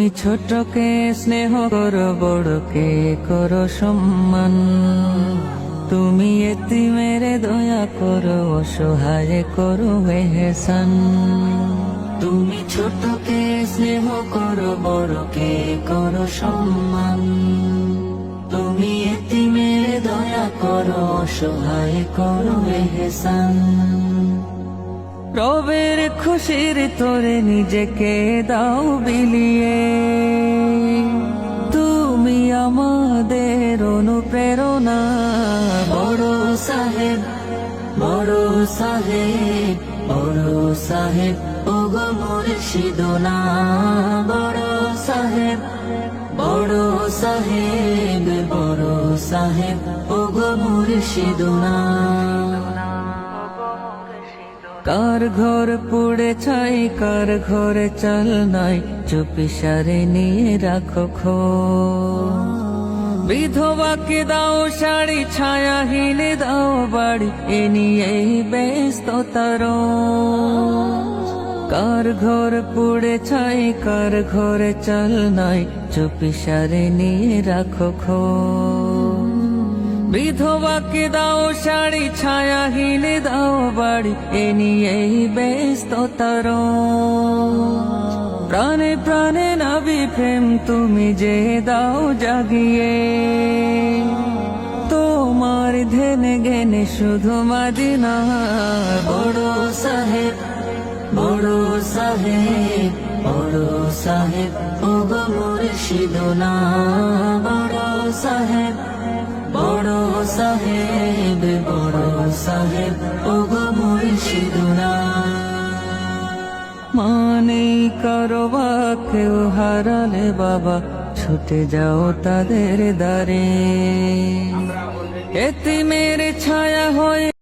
তুমি ছোটকে, স্নেহ করো, বড়কে করো সম্মান। তুমি এতি মেরে দয়া করো, অসহায় করো এহসান তুমি ছোটকে, স্নেহ করো, বড়কে করো সম্মান। তুমি এতি মেরে দয়া করো, অসহায় করো এহসান রবের খুশির তোরে নিজেকে দাও বিলিয়ে। তুমি আমাদের অনুপ্রেরণা। বড় সাহেব বড় সাহেব বড় সাহেব, ওগো মুর্শিদনা বড় সাহেব বড় সাহেব বড় সাহেব, ওগো মুর্শিদনা কার ঘর পুড়ে ছাই, কার ঘরে চাল নাই, চুপি সারে নিয়ে রাখো খো বিধবাকে দাও শাড়ি, ছায়াহীন দাও বাড়ি, এ নিয়েই ব্যস্ত তার কার ঘর পুড়ে ছাই, কার ঘরে চাল নাই, চুপি সারে নিয়ে রাখো খো বিধবাকে দাও শাড়ি, ছায়াহীন দাও বাড়ি, এ নিয়েই ব্যস্ত তার প্রাণে প্রাণে নাবি প্রেম, তুমি যে দাও জাগিয়ে। তোমার ধেনে গেনে শুধু মাদিনা। বড় সাহেব বড় সাহেব বড় সাহেব, ও গো মুর্শিদনা বড় সাহেব বড় সাহেব বড় সাহেব, ও মুর্শিদনা মানে করো কেউ হারালে বাবা ছুটে যাও তাদের দ্বারে। এতে মেরে